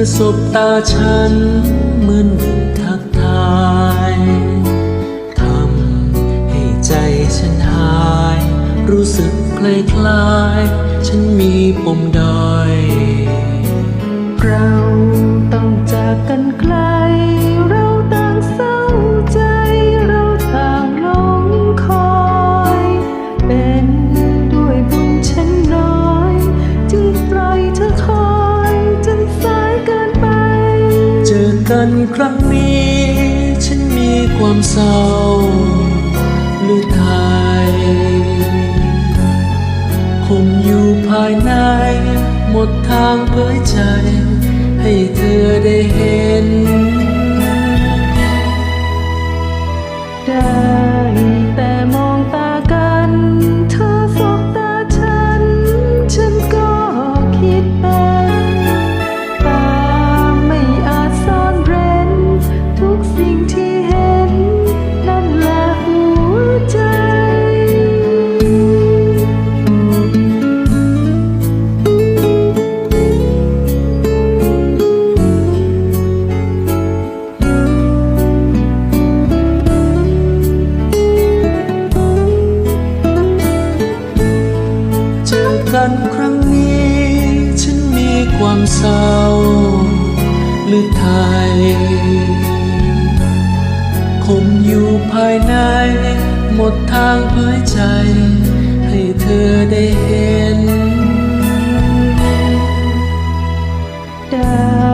อสบตาฉันเหมือนทักทายทำให้ใจฉันหาย รู้สึกคล้ายๆฉันมีปมดอย กันครั้งนี้ ฉันมีความเศร้าหรือไทยคงอยู่ภายใน หมดทางเผยใจ ให้เธอได้เห็น กันครั้งนี้ ฉันมีความเศร้าหรือไทยคงอยู่ภายใน หมดทางเผยใจ ให้เธอได้เห็น ดา